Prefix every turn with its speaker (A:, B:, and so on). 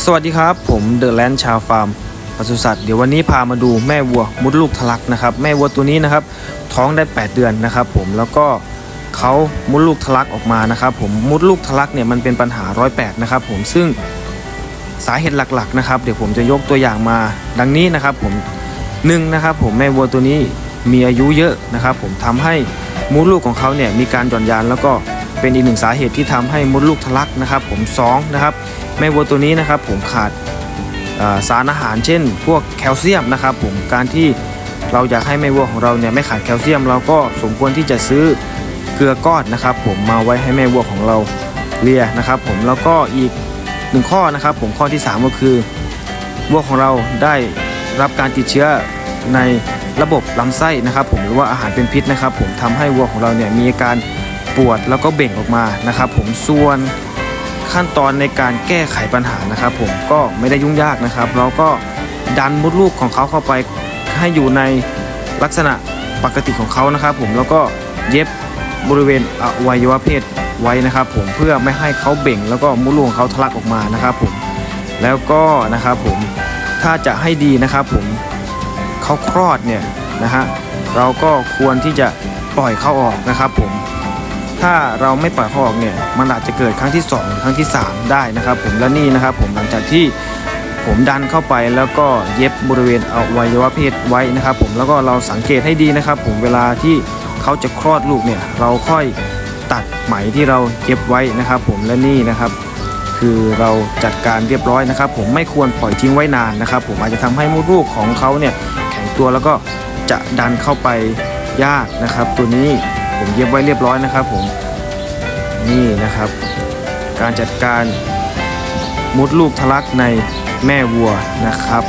A: สวัสดีครับผมเดอะแลนด์ชาวฟาร์มปศุสัตว์เดี๋ยววันนี้พามาดูแม่วัวมุดลูกทะลักนะครับ แม่วัวตัวนี้นะครับท้องได้ 8 เดือนนะครับ ผมแล้วก็เขามุดลูกทะลักออกมานะครับผมมุดลูกทะลักเนี่ยมันเป็นปัญหาร้อยแปดนะครับผมซึ่งสาเหตุหลักๆนะครับ เดี๋ยวผมจะยกตัวอย่างมาดังนี้นะครับผมหนึ่งนะครับผมแม่วัวตัวนี้มีอายุเยอะนะครับ ผมทำให้มุดลูกของเขาเนี่ยมีการหย่อนยานแล้วก็ เป็นอีกหนึ่งสาเหตุที่ทำให้มดลูกทะลักนะครับ ผมสองนะครับแม่วัวตัวนี้นะครับ ผมขาดสารอาหารเช่น พวกแคลเซียมนะครับ ผมการที่เราอยากให้แม่วัวของเราเนี่ยไม่ขาดแคลเซียม เราก็สมควรที่จะซื้อเกลือก้อนนะครับ ผมมาไว้ให้แม่วัวของเราเลียนะครับ ผมแล้วก็อีกหนึ่งข้อนะครับ ผมข้อที่ 3 ก็คือวัวของเราได้รับการติดเชื้อในระบบลำไส้นะครับ ผมหรือว่าอาหารเป็นพิษนะครับ ผมทำให้วัวของเราเนี่ยมีอาการ ปวดแล้วก็เบ่งออกมานะครับ ผมส่วนขั้นตอนในการแก้ไขปัญหานะครับ ผมก็ไม่ได้ยุ่งยากนะครับเราก็ดันมดลูกของเขาเข้าไปให้อยู่ในลักษณะปกติของเขานะครับ ผมแล้วก็เย็บบริเวณอวัยวะเพศไว้นะครับ ผมเพื่อไม่ให้เขาเบ่ง แล้วก็มดลูกของเขาทะลักออกมานะครับ ผมแล้วก็นะครับผมถ้าจะให้ดีนะครับ ผมเขาคลอดเนี่ยนะฮะเราก็ควรที่จะปล่อยเขาออกนะครับ ผม ถ้าเราไม่ปล่อยเขาออกเนี่ยมันอาจจะเกิดครั้งที่2ครั้งที่ 3 ได้นะครับ ผมและนี่นะครับ ผมหลังจากที่ผมดันเข้าไปแล้วก็เย็บบริเวณอวัยวะเพศไว้นะครับ ผมแล้วก็เราสังเกตให้ดีนะครับ ผมเวลาที่เขาจะคลอดลูกเนี่ยเราค่อยตัดไหมที่เราเย็บไว้นะครับ ผมและนี่นะครับ คือเราจัดการเรียบร้อยนะครับ ผมไม่ควรปล่อยทิ้งไว้นานนะครับ ผมอาจจะทำให้มดลูกของเขาเนี่ยแข็งตัวแล้วก็จะดันเข้าไปยากนะครับ ตัวนี้ ผมเย็บไว้เรียบร้อยนะครับผมนี่นะครับ การจัดการมุดลูกทะลักในแม่วัวนะครับ